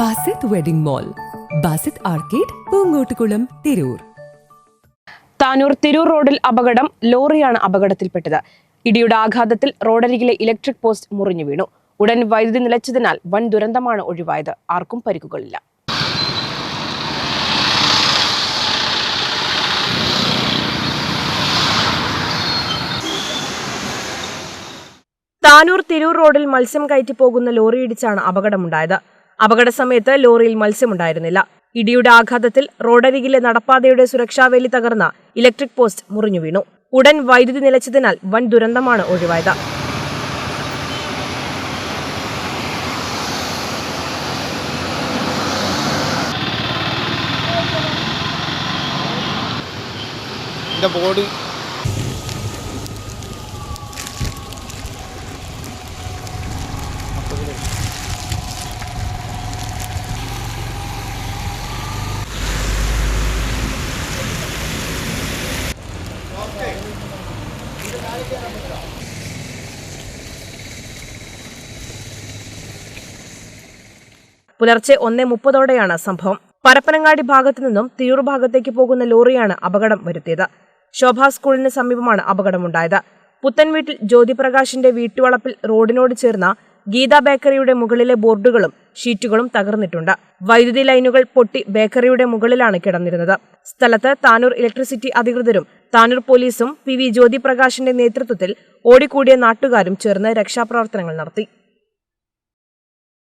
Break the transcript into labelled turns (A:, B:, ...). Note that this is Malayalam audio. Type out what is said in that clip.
A: Basith wedding mall Basith arcade Poongottukulam Tirur.
B: Tanur Tirur റോഡിൽ അപകടം ലോറിയാണ് അപകടത്തിൽപ്പെട്ടത്. ഇടിയുടെ ആഘാതത്തിൽ റോഡരികിലെ ഇലക്ട്രിക് പോസ്റ്റ് മുറിഞ്ഞു വീണു. ഉടൻ വൈദ്യുതി നിലച്ചതിനാൽ വൻ ദുരന്തമാണ് ഒഴിവായത്. ആർക്കും പരിക്കുകളില്ല. താനൂർ തിരൂർ റോഡിൽ മത്സ്യം കയറ്റി പോകുന്ന ലോറി ഇടിച്ചാണ് അപകടമുണ്ടായത്. അപകട സമയത്ത് ലോറിയിൽ മത്സ്യമുണ്ടായിരുന്നില്ല. ഇടിയുടെ ആഘാതത്തിൽ റോഡരികിലെ നടപ്പാതയുടെ സുരക്ഷാവേലി തകർന്ന ഇലക്ട്രിക് പോസ്റ്റ് മുറിഞ്ഞു വീണു. ഉടൻ വൈദ്യുതി നിലച്ചതിനാൽ വൻ ദുരന്തമാണ് ഒഴിവായത്.
C: എന്റെ ബോഡി
B: പുലർച്ചെ ഒന്നേ മുപ്പതോടെയാണ് സംഭവം. പരപ്പനങ്ങാടി ഭാഗത്തു നിന്നും തിരൂർ ഭാഗത്തേക്ക് പോകുന്ന ലോറിയാണ് അപകടം വരുത്തിയത്. ശോഭാ സ്കൂളിന് സമീപമാണ് അപകടമുണ്ടായത്. പുത്തൻവീട്ടിൽ ജ്യോതിപ്രകാശിന്റെ വീട്ടുവളപ്പിൽ റോഡിനോട് ചേർന്ന ഗീത ബേക്കറിയുടെ മുകളിലെ ബോർഡുകളും ഷീറ്റുകളും തകർന്നിട്ടുണ്ട്. വൈദ്യുതി ലൈനുകൾ പൊട്ടി ബേക്കറിയുടെ മുകളിലാണ് കിടന്നിരുന്നത്. സ്ഥലത്ത് താനൂർ ഇലക്ട്രിസിറ്റി അധികൃതരും താനൂർ പോലീസും പി വി ജ്യോതിപ്രകാശിന്റെ നേതൃത്വത്തിൽ ഓടിക്കൂടിയ നാട്ടുകാരും ചേർന്ന് രക്ഷാപ്രവർത്തനങ്ങൾ നടത്തി.